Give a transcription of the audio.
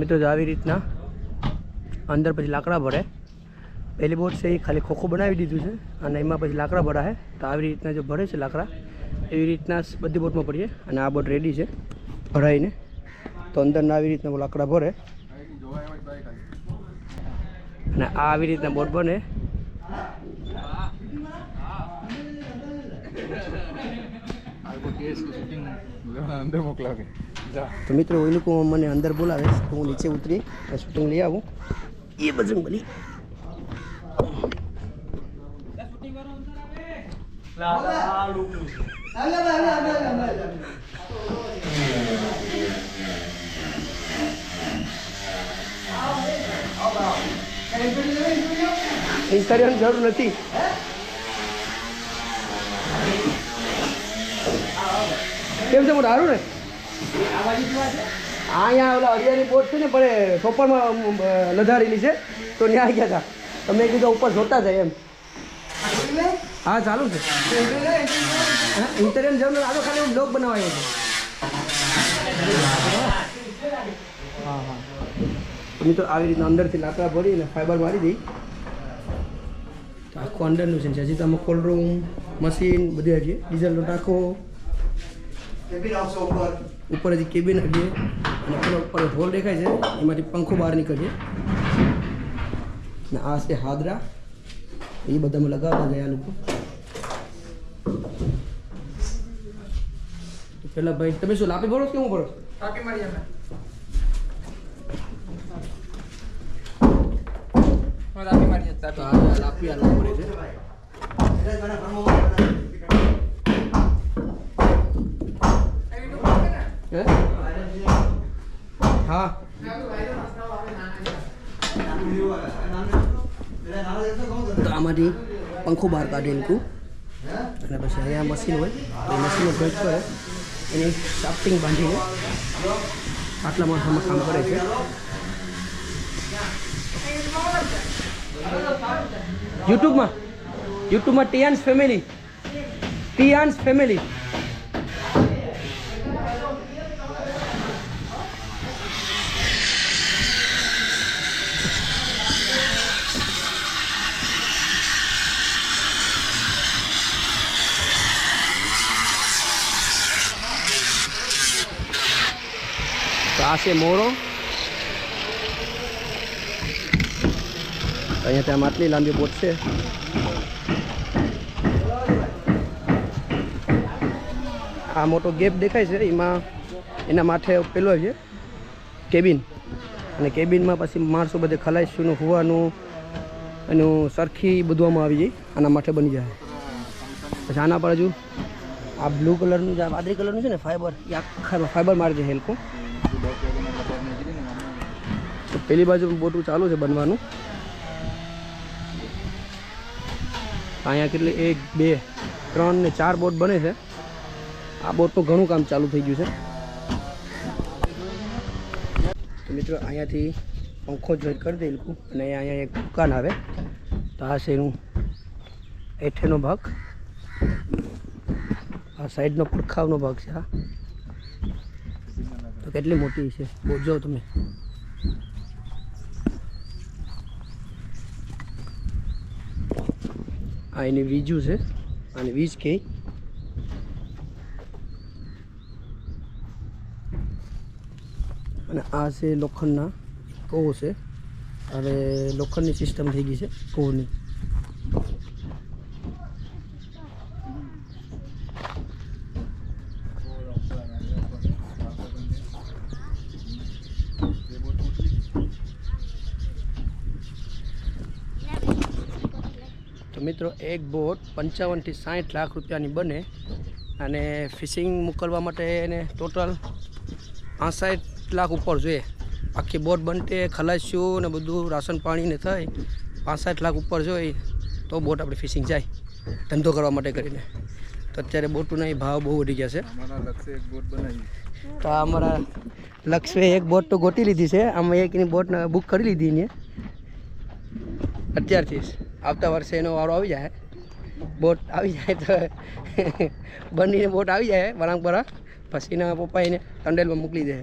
મિત્રો તો આવી રીતના અંદર પછી લાકડા ભરે. પહેલી બોટ છે એ ખાલી ખોખું બનાવી દીધું છે અને એમાં પછી લાકડા ભરાય તો આવી રીતના જો ભરે છે લાકડા, એવી રીતના બધી બોટમાં પડીએ અને આ બોટ રેડી છે ભરાઈને. તો અંદરના આવી રીતના લાકડા ભરે. અને આ આવી રીતના બોટ બને. મોકલાવે. તો મિત્રો, એ લોકો મને અંદર બોલાવે. તો હું નીચે ઉતરી શૂટિંગ લઈ આવું. એ બજરંગ બની ઇન્ટરવ્યુ જરૂર નથી. કેમ છે મોટા સારું ને? અહીંયા ઓલા હરિયાની બોટ છે ને, પણ સોપરમાં લધારેલી છે, તો ત્યાં ગયા હતા. તમે કીધું ઉપર જોતા જાય એમ. હા, ચાલુ છે. ઇન્ટરવ્યુ જરૂર આ ખાલી ખાલી બ્લોગ બનાવાય છે. હા હા. મિત્રો આવી રીતના અંદરથી લાકડા ભરીને ફાઈબર મારી દઈ. આખું અંદરનું છે હજી તમે કોલ્ડ રૂમ મશીન બધી હજી. ડીઝલનો ટાંકો ઉપર. હજી કેબિન હજી અને પેલો ઉપર હોલ દેખાય છે. એમાંથી પંખો બહાર નીકળે ને આ છે હાદરા. એ બધામાં લગાવતા જાય આ લોકો. તો પેલા ભાઈ તમે શું લાપી ભરો છો કે હું ભરો? કાપી મારી અમે. કાપી મારી તો આ લાપી આ લોકો ભરે છે હે? હા. તો આમાંથી પંખો બહાર કાઢે એલકું અને પછી અહીંયા મશીન હોય તો મશીનનો ભેટ કરે. એની શાફ્ટિંગ બાંધીને આટલા માણસોમાં કામ કરે છે. યુટ્યુબમાં યુટ્યુબમાં ટિયાન્સ ફેમિલી ટિયાન્સ ફેમિલી તો આ છે મોરો અહીંયા ત્યાં આટલી લાંબી બોટ છે આ મોટો ગેપ દેખાય છે, એમાં એના માથે પેલો છે, કેબિન. અને કેબિનમાં પછી માણસો બધે ખલાઈશું હોવાનું, એનું સરખી બધવામાં આવી જાય, આના માથે બની જાય. પછી આના પર હજુ આ બ્લુ કલરનું જે વાદળી કલરનું છે ને ફાઈબર એ આખા ફાઈબર મારી દે હેલ્કો. તો પેલી બાજુ બોટું ચાલુ છે બનવાનું. અહીંયા કેટલી? એક, બે, ત્રણ ને ચાર બોટ બને છે. આ બોટનું ઘણું કામ ચાલુ થઈ ગયું છે. મિત્રો, અહીંયાથી પંખો જોઈન્ટ કરી દેલું અને અહીંયા એક દુકાન આવે. તો આ છે એનું હેઠેનો ભાગ. આ સાઈડનો પડખાવનો ભાગ છે આ. કેટલી મોટી છે? બોજો તમે. આ એની વીજું છે. અને વીજ કે અને આ છે લોખંડના કોવો છે. હવે લોખંડની સિસ્ટમ થઈ ગઈ છે કોવની. તો મિત્રો એક બોટ પંચાવનથી સાઠ લાખ રૂપિયાની બને અને ફિશિંગ મોકલવા માટે એને ટોટલ પાંસઠ લાખ ઉપર જોઈએ. આખી બોટ બનતે ખલાસ્યું ને બધું રાશન પાણીને થઈ પાંસઠ લાખ ઉપર જોઈએ તો બોટ આપણે ફિશિંગ જાય ધંધો કરવા માટે કરીને. તો અત્યારે બોટના ભાવ બહુ વધી ગયા છે. તો અમારા લક્ષ્ય એક બોટ તો ગોતી લીધી છે. આમાં એક એની બોટ બુક કરી લીધી એને. અત્યારથી જ. આવતા વર્ષે એનો વારો આવી જાય. બોટ આવી જાય તો બનીને બોટ આવી જાય વળાંગ પર પછી એના પપ્પા એને ટંડેલમાં મોકલી દે.